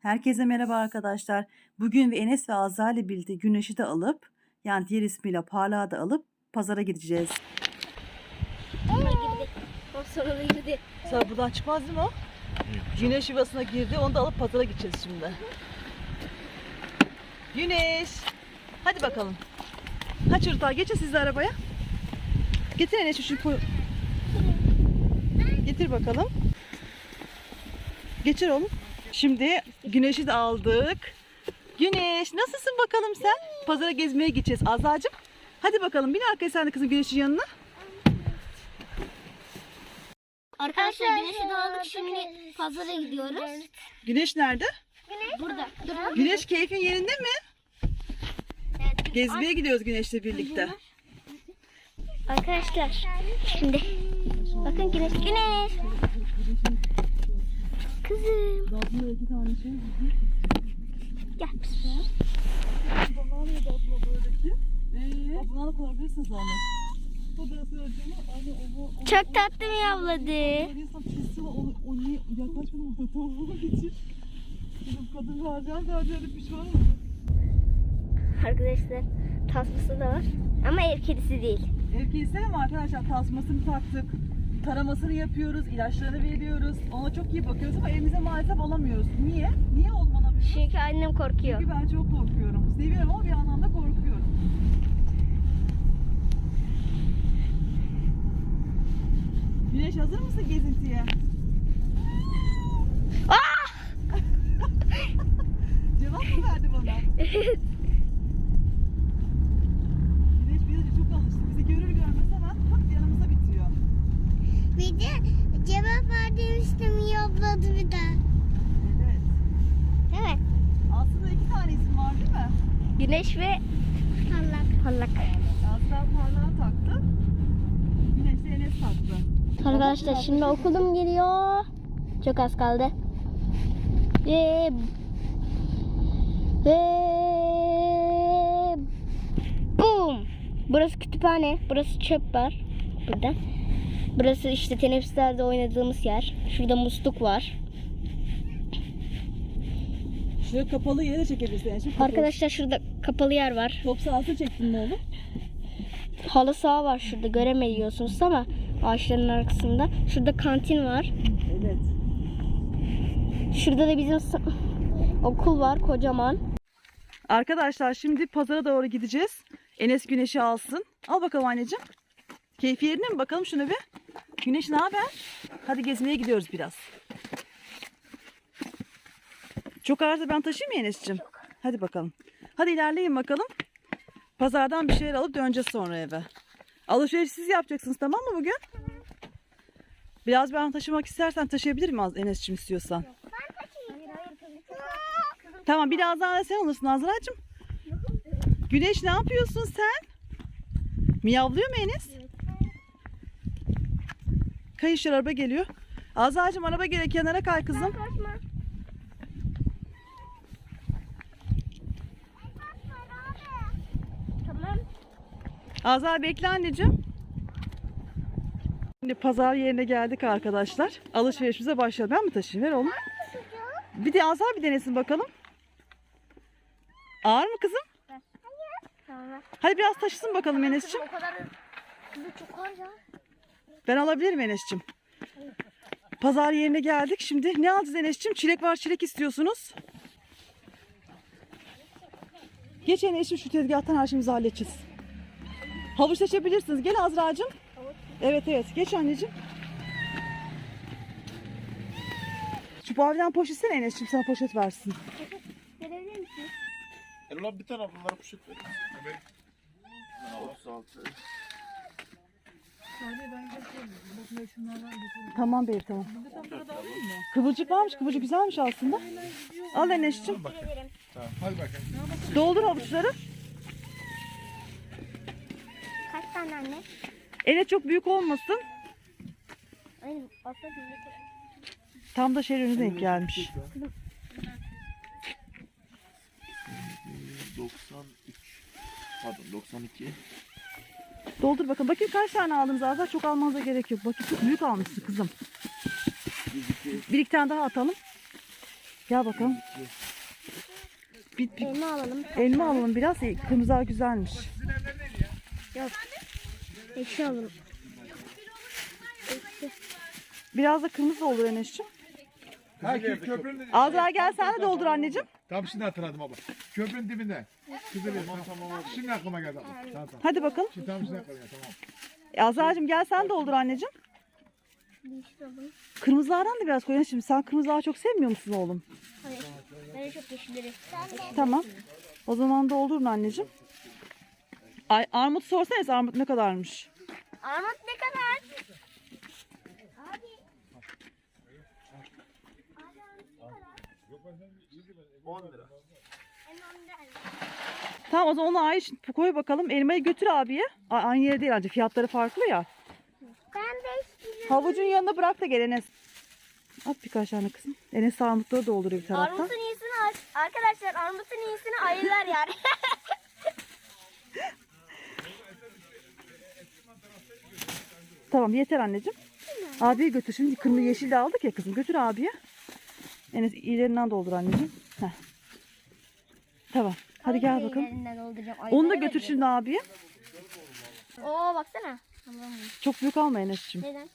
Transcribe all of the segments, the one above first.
Herkese merhaba arkadaşlar. Bugün ve Enes ve Azra ile birlikte Güneş'i de alıp yani diğer ismiyle Parlağı da alıp pazara gideceğiz. Ama girdi. O sonunda girdi. Sonra buradan çıkmaz değil mi o? Güneş yuvasına girdi. Onu da alıp pazara gideceğiz şimdi. Güneş. Hadi bakalım. Kaç çocuklar geçin siz de arabaya. Getir Enes şu koy. Getir bakalım. Geçir oğlum. Şimdi Güneş'i de aldık. Güneş nasılsın bakalım sen? Pazara gezmeye gideceğiz Azacığım. Hadi bakalım bin arkaya sen de kızım Güneş'in yanına. Arkadaşlar güneşi de aldık. Şimdi pazara gidiyoruz. Güneş nerede? Burada. Dur. Güneş keyfin yerinde mi? Gezmeye gidiyoruz Güneş'le birlikte. Arkadaşlar şimdi bakın güneş güneş. Aslında iki tane şey. gel. Babalar ne de atma böyleki? Kullanabilirsiniz. Fotoğrafı öldüğümü hani o o Çok tatlı mı yavladı? Yaklaşmadım orada tavuğu için. Kadın vereceğim vereceğim pişman oldum. Arkadaşlar tasması da var. Ama ev kedisi değil. Ev kedisine mi arkadaşlar tasmasını taktık. Taramasını yapıyoruz, ilaçlarını veriyoruz. Ona çok iyi bakıyoruz ama evimize maalesef alamıyoruz. Niye? Niye alamıyoruz? Çünkü annem korkuyor. Çünkü ben çok korkuyorum. Seviyorum ama bir yandan da korkuyorum. Güneş hazır mısın gezintiye? Cevap mı verdi bana? Güneş Bir de cevap verdiğimizde miyapladı bir de. Evet. Evet. Aslında iki tane isim var değil mi? Güneş ve Allah. parlak. Aslan parlağı taktı. Güneş de Enes taktı. Arkadaşlar şimdi okulum geliyor. Çok az kaldı. Ve ve boom. Burası kütüphane. Burası çöp var. Burada. Burası işte teneffüslerde oynadığımız yer. Şurada musluk var. Şöyle kapalı yere çekebilirsin. Kapalı. Arkadaşlar şurada kapalı yer var. Top sahası çektin mi oğlum? Halı saha var şurada göremiyorsunuz ama ağaçların arkasında. Şurada kantin var. Evet. Şurada da bizim okul var kocaman. Arkadaşlar şimdi pazara doğru gideceğiz. Enes güneşi alsın. Al bakalım anneciğim. Keyfi yerine mi bakalım şunu bir? Güneş ne haber? Hadi gezmeye gidiyoruz biraz. Çok ağırsa ben taşıyayım mı Enes'ciğim? Hadi bakalım. Hadi ilerleyin bakalım. Pazardan bir şeyler alıp döneceğiz sonra eve. Alışveriş siz yapacaksınız tamam mı bugün? Biraz ben taşımak istersen taşıyabilirim az Enes'ciğim istiyorsan. Tamam biraz daha da sen alırsın Azra'cığım. Güneş ne yapıyorsun sen? Miyavlıyor mu Enes? Kayışlar araba geliyor. Azra'cığım araba geliyor kenara kay kızım. Tamam. Azra bekle anneciğim. Şimdi pazar yerine geldik arkadaşlar. Alışverişimize başlayalım. Ben mi taşıyayım? Ver oğlum. Bir de Azra bir denesin bakalım. Ağır mı kızım? Tamam. Hadi biraz taşısın bakalım Enes'ciğim. O kadar çok var ya. Ben alabilirim Enes'cim. Pazar yerine geldik. Şimdi ne alacağız Enes'cim? Çilek var çilek istiyorsunuz. Geç Enes'cim şu tezgahtan her şeyimizi halledeceğiz. Havuç seçebilirsiniz. Gel Azra'cığım. Evet evet. Geç anneciğim. Şu maviden poşet sen Enes'cim sana poşet versin. Verebilir misin? Erol abi bir tane bunlara poşet ver. Evet. Tamam bey tamam. Kıvırcık varmış. Kıvırcık güzelmiş aslında. Al Enes'cim. Tamam hadi bakayım. Doldur havuçları. Kaç tane anne? Enes çok büyük olmasın. Tam da şey önüne denk gelmiş. 93. Pardon 92. Doldur bakın. Bakayım kaç tane aldınız Azar. Çok almanıza gerek yok. Bakın çok büyük almışsın kızım. Bir iki tane daha atalım. Gel bakalım. Bir, bir Elma alalım. elma alalım biraz. Kırmızılar güzelmiş. Ekşi alalım. Biraz da kırmızı olur de... Azra gel sen de doldur anneciğim. Tamam şimdi hatırladım abla. Köprünün dibinde. Kızıl tamam, tamam, Şimdi aklıma geldi abla. Tamam tamam. Hadi bakalım. Şimdi tamam şimdi aklıma geldi tamam. E, Azra'cığım gel sen doldur anneciğim. Kırmızılardan da biraz koy Enes'ciğim. Sen kırmızıları çok sevmiyor musun oğlum? Hayır. Ben de çok yeşilleri. Tamam. O zaman doldurun anneciğim. Ay, armut sorsana Enes, armut ne kadarmış? Armut ne kadar? 10 lira. Tamam o zaman onu ay koy bakalım. Elmayı götür abiye. A- aynı yere değil ancak fiyatları farklı ya. Ben de istiyorum. Havucun yanına bırak da gel Enes. At birkaç tane kızım. Enes armutları dolduruyor bir taraftan. Armutun iyisini ar- arkadaşlar armutun iyisini ayırlar yani. Tamam yeter anneciğim. Abiye götür. Şimdi kırmızı yeşil de aldık ya kızım. Götür abiye. Enes ilerinden doldur anneciğim. Heh. Tamam. Hadi gel bakalım. Elinden dolduracağım. Onu da götür şimdi abiye. Oo baksana. Allah'ım. Çok büyük alma Enes'ciğim. Neden?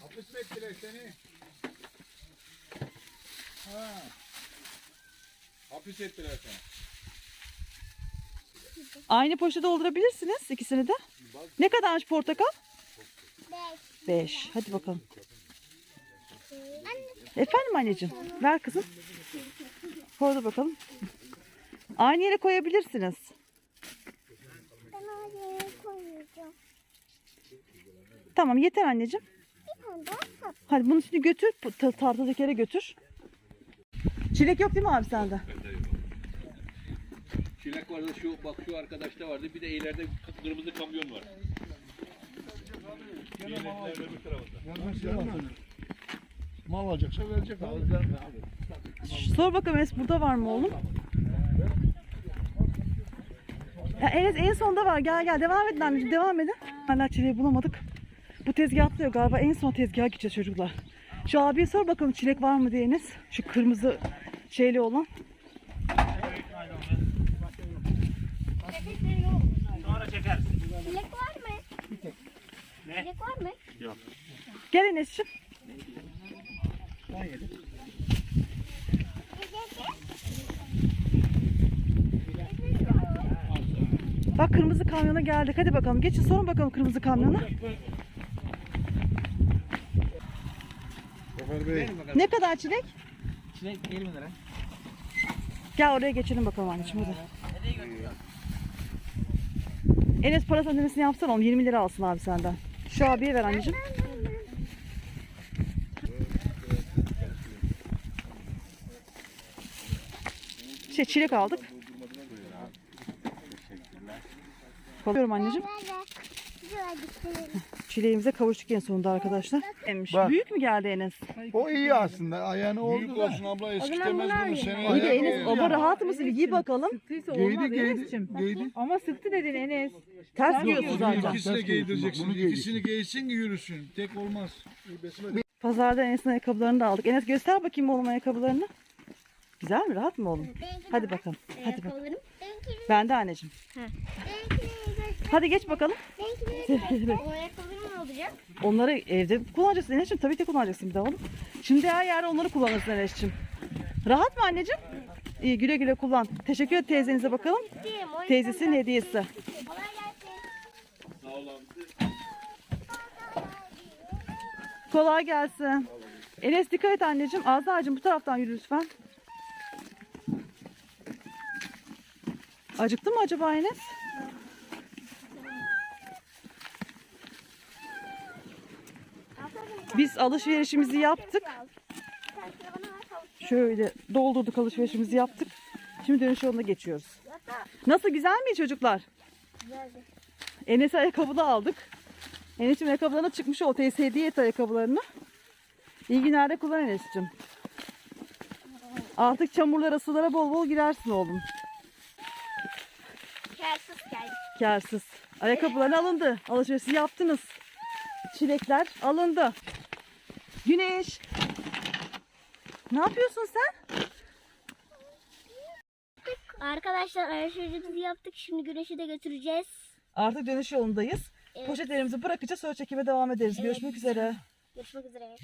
Hapis bekle seni. Ha. Hapis ettiler seni. Aynı poşete doldurabilirsiniz ikisini de. Ne kadarmış portakal? Beş. Beş. Hadi bakalım. Efendim anneciğim. Ver kızım. Koy bakalım. Aynı yere koyabilirsiniz. Ben oraya koyacağım. Tamam yeter anneciğim. Bir tane daha sap. Hadi bunu şimdi götür. bu ta- Tartıdaki yere götür. Çilek yok değil mi abi sende? Çilek vardı şu bak şu arkadaşta vardı bir de ileride kırmızı kamyon var. Mal alacaksa verecek abi. Sor bakalım Enes burada var mı oğlum? Ya Enes en sonda var. Gel gel devam edin anneciğim devam edin. Hala çileği bulamadık. Bu tezgah atlıyor galiba. En son tezgaha gideceğiz çocuklar. Şu abiye sor bakalım çilek var mı diye Enes. Şu kırmızı şeyli olan. Çilek var mı? Çilek var mı? Gel Enes'ciğim. Bak kırmızı kamyona geldik. Hadi bakalım. Geçin sorun bakalım kırmızı kamyona. Zafer Bey. Ne kadar çilek? Çilek 20 lira. Gel oraya geçelim bakalım anneciğim hadi. Enes parası ödemesini yapsana onu 20 lira alsın abi senden. Şu abiye ver anneciğim. Şey çilek aldık. Kalıyorum anneciğim. Çileğimize kavuştuk en sonunda arkadaşlar. Bak. Büyük mü geldi Enes? O iyi aslında. Ayağını oldu Büyük da. olsun abla eskitemez bunu seni. İyi de Enes baba rahat mısın? Giy bakalım. Sıktıysa Giydi olmaz giydi. Enes'cim. Giydi. Ama sıktı dedin Enes. Ters giyiyorsun zaten. ikisini giydireceksin. İkisini giysin ki yürüsün. Tek olmaz. Pazarda Enes'in ayakkabılarını da aldık. Enes göster bakayım oğlum ayakkabılarını. Güzel mi? Rahat mı oğlum? Hadi bakalım. Hadi bakalım. Ben de anneciğim. Hadi geç bakalım. O ayakkabılarım ne olacak? Onları evde kullanacaksın Enes'ciğim. Tabii ki kullanacaksın bir de oğlum. Şimdi her yerde onları kullanırsın Enes'ciğim. Rahat mı anneciğim? İyi güle güle kullan. Teşekkür et teyzenize bakalım. Teyzesinin hediyesi. kolay gelsin. Kolay gelsin. Enes dikkat et anneciğim. Azra'cığım bu taraftan yürü lütfen. Acıktı mı acaba Enes? Biz alışverişimizi yaptık. Şöyle doldurduk alışverişimizi yaptık. Şimdi dönüş yoluna geçiyoruz. Nasıl güzel mi çocuklar? Güzeldi. Enes ayakkabı da aldık. Enes'im ayakkabılarına çıkmış o teyze hediye et ayakkabılarını. İyi günlerde kullan Enes'cim. Artık çamurlara sulara bol bol girersin oğlum karsız. Ayakkabılar alındı. Alışverişi yaptınız. Çilekler alındı. Güneş. Ne yapıyorsun sen? Arkadaşlar alışverişimizi yaptık. Şimdi güneşi de götüreceğiz. Artık dönüş yolundayız. Evet. Poşetlerimizi bırakacağız. Sonra çekime devam ederiz. Evet. Görüşmek üzere. Görüşmek üzere.